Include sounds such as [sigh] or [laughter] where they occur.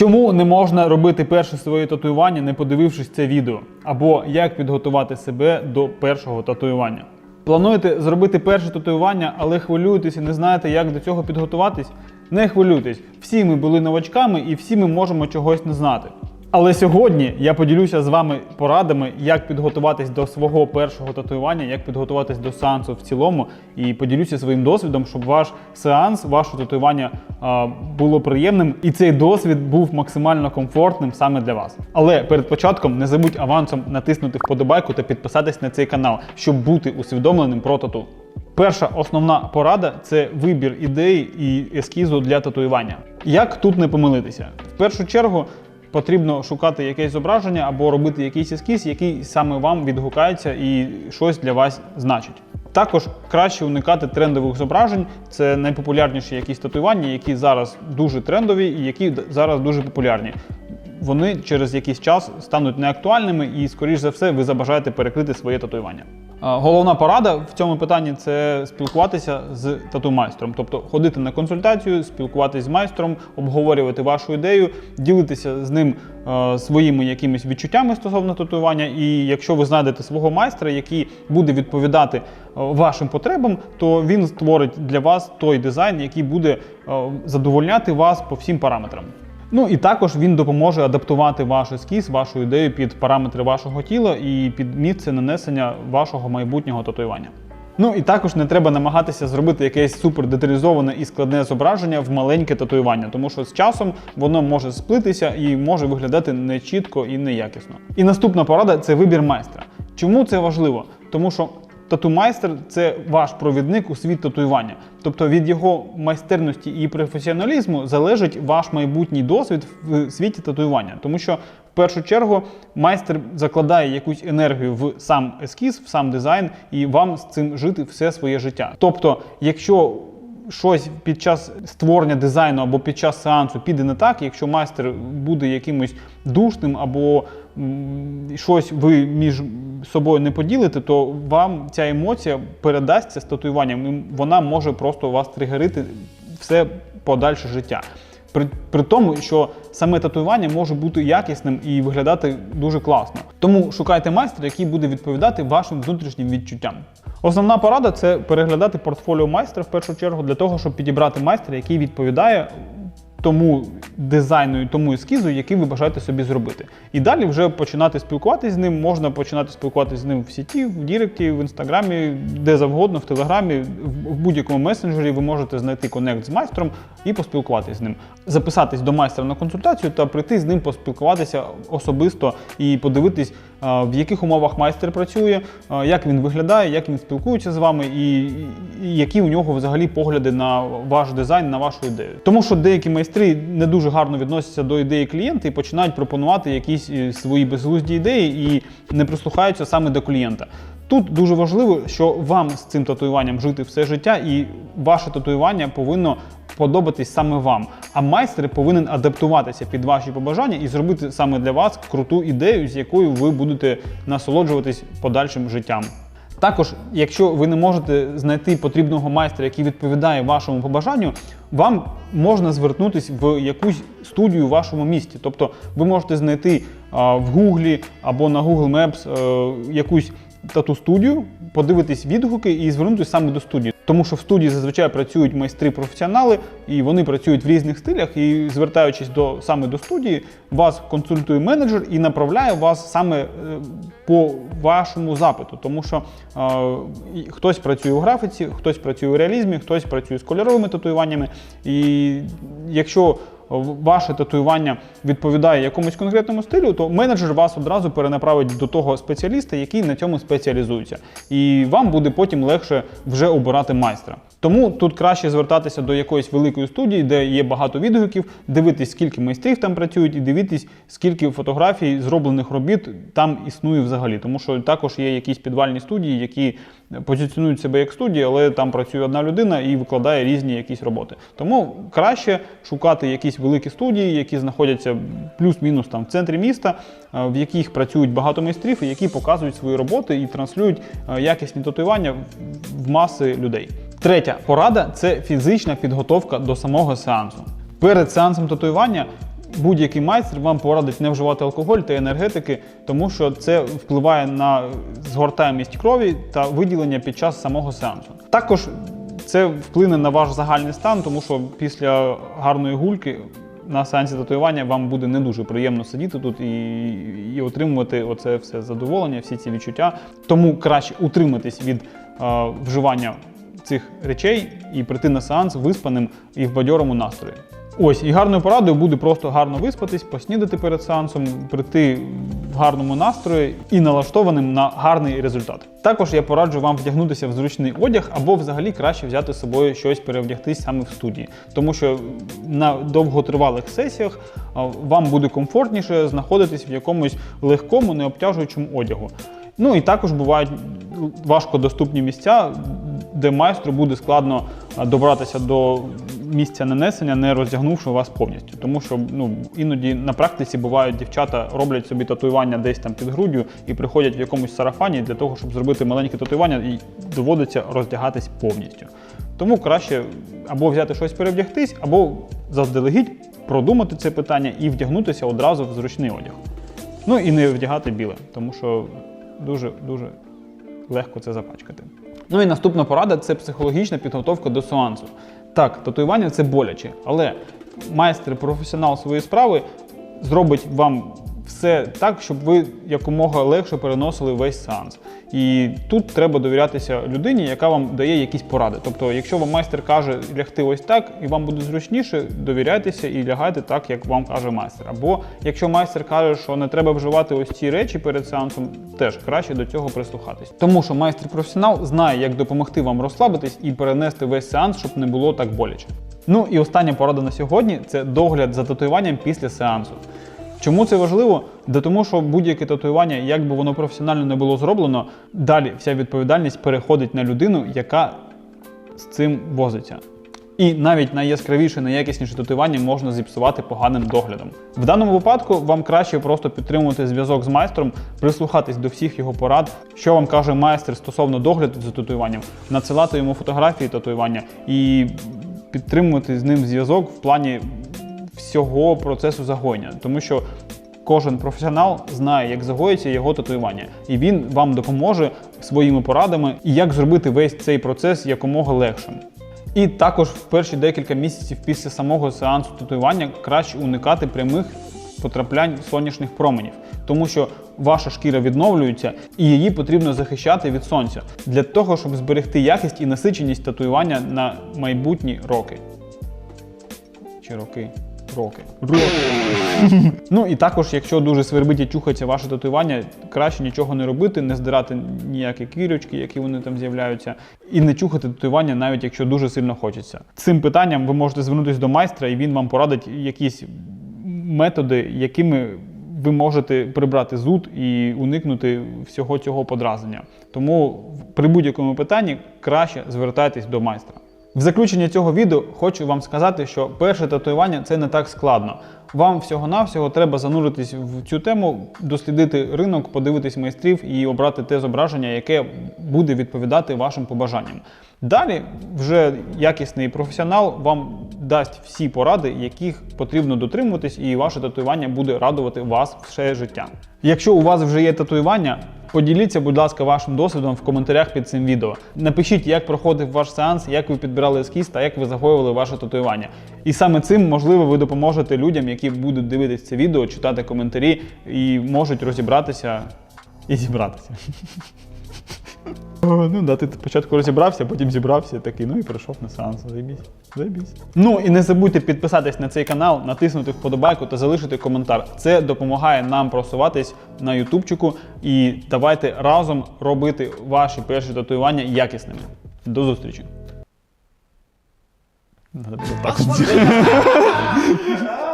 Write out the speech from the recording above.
Чому не можна робити перше своє татуювання, не подивившись це відео? Або як підготувати себе до першого татуювання? Плануєте зробити перше татуювання, але хвилюєтесь і не знаєте, як до цього підготуватись? Не хвилюйтесь, всі ми були новачками і всі ми можемо чогось не знати. Але сьогодні я поділюся з вами порадами, як підготуватись до свого першого татуювання, як підготуватись до сеансу в цілому, і поділюся своїм досвідом, щоб ваш сеанс, ваше татуювання було приємним, і цей досвід був максимально комфортним саме для вас. Але перед початком не забудь авансом натиснути вподобайку та підписатись на цей канал, щоб бути усвідомленим про тату. Перша основна порада це вибір ідеї і ескізу для татуювання. Як тут не помилитися? В першу чергу потрібно шукати якесь зображення або робити якийсь ескіз, який саме вам відгукається і щось для вас значить. Також краще уникати трендових зображень. Це найпопулярніші якісь татуювання, які зараз дуже трендові і які зараз дуже популярні. Вони через якийсь час стануть неактуальними і, скоріш за все, ви забажаєте перекрити своє татуювання. Головна порада в цьому питанні це спілкуватися з тату-майстром, тобто ходити на консультацію, спілкуватися з майстром, обговорювати вашу ідею, ділитися з ним е, своїми якимись відчуттями стосовно татуювання. І якщо ви знайдете свого майстра, який буде відповідати е, вашим потребам, то він створить для вас той дизайн, який буде е, задовольняти вас по всім параметрам. Ну і також він допоможе адаптувати ваш ескіз, вашу ідею під параметри вашого тіла і під місце нанесення вашого майбутнього татуювання. Ну і також не треба намагатися зробити якесь супер деталізоване і складне зображення в маленьке татуювання, тому що з часом воно може сплитися і може виглядати нечітко і неякісно. І наступна порада це вибір майстра. Чому це важливо? Тому що Тату-майстер це ваш провідник у світ татуювання. Тобто від його майстерності і професіоналізму залежить ваш майбутній досвід в світі татуювання. Тому що в першу чергу майстер закладає якусь енергію в сам ескіз, в сам дизайн, і вам з цим жити все своє життя. Тобто, якщо щось під час створення дизайну або під час сеансу піде не так, якщо майстер буде якимось душним або щось ви між собою не поділите, то вам ця емоція передасться з татуюванням. і Вона може просто вас тригерити все подальше життя. При, при тому, що саме татуювання може бути якісним і виглядати дуже класно. Тому шукайте майстра, який буде відповідати вашим внутрішнім відчуттям. Основна порада це переглядати портфоліо майстра в першу чергу для того, щоб підібрати майстра, який відповідає тому дизайну і тому ескізу, який ви бажаєте собі зробити. І далі вже починати спілкуватися з ним. Можна починати спілкуватися з ним в сіті, в Діректі, в інстаграмі, де завгодно, в телеграмі, в будь-якому месенджері ви можете знайти конект з майстром і поспілкуватися з ним, записатись до майстра на консультацію та прийти з ним поспілкуватися особисто і подивитись, в яких умовах майстер працює, як він виглядає, як він спілкується з вами, і, які у нього взагалі погляди на ваш дизайн, на вашу ідею. Тому що деякі майстри не дуже гарно відносяться до ідеї клієнта і починають пропонувати якісь е, свої безглузді ідеї і не прислухаються саме до клієнта. Тут дуже важливо, що вам з цим татуюванням жити все життя, і ваше татуювання повинно подобатись саме вам. А майстер повинен адаптуватися під ваші побажання і зробити саме для вас круту ідею, з якою ви будете насолоджуватись подальшим життям. Також, якщо ви не можете знайти потрібного майстра, який відповідає вашому побажанню, вам можна звернутися в якусь студію в вашому місті. Тобто ви можете знайти в Гуглі або на Google Maps е, якусь тату студію, подивитись відгуки і звернутися саме до студії. Тому що в студії зазвичай працюють майстри-професіонали, і вони працюють в різних стилях. І звертаючись до саме до студії, вас консультує менеджер і направляє вас саме е, по вашому запиту. Тому що е, хтось працює у графіці, хтось працює у реалізмі, хтось працює з кольоровими татуюваннями. І якщо ваше татуювання відповідає якомусь конкретному стилю, то менеджер вас одразу перенаправить до того спеціаліста, який на цьому спеціалізується. І вам буде потім легше вже обирати майстра. Тому тут краще звертатися до якоїсь великої студії, де є багато відгуків, дивитись, скільки майстрів там працюють, і дивитись, скільки фотографій зроблених робіт там існує взагалі. Тому що також є якісь підвальні студії, які позиціонують себе як студії, але там працює одна людина і викладає різні якісь роботи. Тому краще шукати якісь великі студії, які знаходяться плюс-мінус там в центрі міста, е, в яких працюють багато майстрів, і які показують свої роботи і транслюють е, якісні татуювання в- в маси людей. Третя порада це фізична підготовка до самого сеансу. Перед сеансом татуювання будь-який майстер вам порадить не вживати алкоголь та енергетики, тому що це впливає на згортаємість крові та виділення під час самого сеансу. Також це вплине на ваш загальний стан, тому що після гарної гульки на сеансі татуювання вам буде не дуже приємно сидіти тут і, і отримувати оце все задоволення, всі ці відчуття. Тому краще утриматись від е, вживання цих речей і прийти на сеанс виспаним і в бадьорому настрої. Ось і гарною порадою буде просто гарно виспатись, поснідати перед сеансом, прийти в гарному настрої і налаштованим на гарний результат. Також я пораджу вам вдягнутися в зручний одяг або взагалі краще взяти з собою щось перевдягтись саме в студії, тому що на довготривалих сесіях вам буде комфортніше знаходитись в якомусь легкому, необтяжуючому одягу. Ну і також бувають важкодоступні місця, де майстру буде складно добратися до місця нанесення, не роздягнувши вас повністю. Тому що ну, іноді на практиці бувають дівчата роблять собі татуювання десь там під груддю і приходять в якомусь сарафані для того, щоб зробити маленьке татуювання, і доводиться роздягатись повністю. Тому краще або взяти щось перевдягтись, або заздалегідь продумати це питання і вдягнутися одразу в зручний одяг. Ну і не вдягати біле, тому що дуже дуже легко це запачкати. Ну і наступна порада це психологічна підготовка до сеансу. Так, татуювання це боляче, але майстер, професіонал своєї справи зробить вам все так, щоб ви якомога легше переносили весь сеанс. І тут треба довірятися людині, яка вам дає якісь поради. Тобто, якщо вам майстер каже лягти ось так, і вам буде зручніше, довіряйтеся і лягайте так, як вам каже майстер. Або якщо майстер каже, що не треба вживати ось ці речі перед сеансом, теж краще до цього прислухатись. Тому що майстер-професіонал знає, як допомогти вам розслабитись і перенести весь сеанс, щоб не було так боляче. Ну і остання порада на сьогодні це догляд за татуюванням після сеансу. Чому це важливо? Да тому, що будь-яке татуювання, як би воно професіонально не було зроблено, далі вся відповідальність переходить на людину, яка з цим возиться. І навіть найяскравіше, найякісніше татуювання можна зіпсувати поганим доглядом. В даному випадку вам краще просто підтримувати зв'язок з майстром, прислухатись до всіх його порад, що вам каже майстер стосовно догляду за татуюванням, надсилати йому фотографії татуювання і підтримувати з ним зв'язок в плані всього процесу загоєння, тому що кожен професіонал знає, як загоїться його татуювання, і він вам допоможе своїми порадами і як зробити весь цей процес якомога легшим. І також в перші декілька місяців після самого сеансу татуювання краще уникати прямих потраплянь сонячних променів, тому що ваша шкіра відновлюється і її потрібно захищати від сонця для того, щоб зберегти якість і насиченість татуювання на майбутні роки. Чи роки? Роки. Роки. [laughs] ну і також, якщо дуже свербить і чухається ваше татуювання, краще нічого не робити, не здирати ніякі кірочки, які вони там з'являються, і не чухати татуювання, навіть якщо дуже сильно хочеться. Цим питанням ви можете звернутися до майстра, і він вам порадить якісь методи, якими ви можете прибрати зуд і уникнути всього цього подразнення. Тому при будь-якому питанні краще звертайтесь до майстра. В заключення цього відео хочу вам сказати, що перше татуювання це не так складно. Вам всього-навсього треба зануритись в цю тему, дослідити ринок, подивитись майстрів і обрати те зображення, яке буде відповідати вашим побажанням. Далі вже якісний професіонал вам дасть всі поради, яких потрібно дотримуватись, і ваше татуювання буде радувати вас все життя. Якщо у вас вже є татуювання, Поділіться, будь ласка, вашим досвідом в коментарях під цим відео. Напишіть, як проходив ваш сеанс, як ви підбирали ескіз та як ви загоювали ваше татуювання. І саме цим, можливо, ви допоможете людям, які будуть дивитися це відео, читати коментарі і можуть розібратися і зібратися. [laughs] Ну да, ти спочатку розібрався, потім зібрався такий, ну і прийшов на сеанс. Заєбісь. Заєбісь. Ну і не забудьте підписатись на цей канал, натиснути вподобайку та залишити коментар. Це допомагає нам просуватись на ютубчику і давайте разом робити ваші перші татуювання якісними. До зустрічі. Надо було так. [laughs]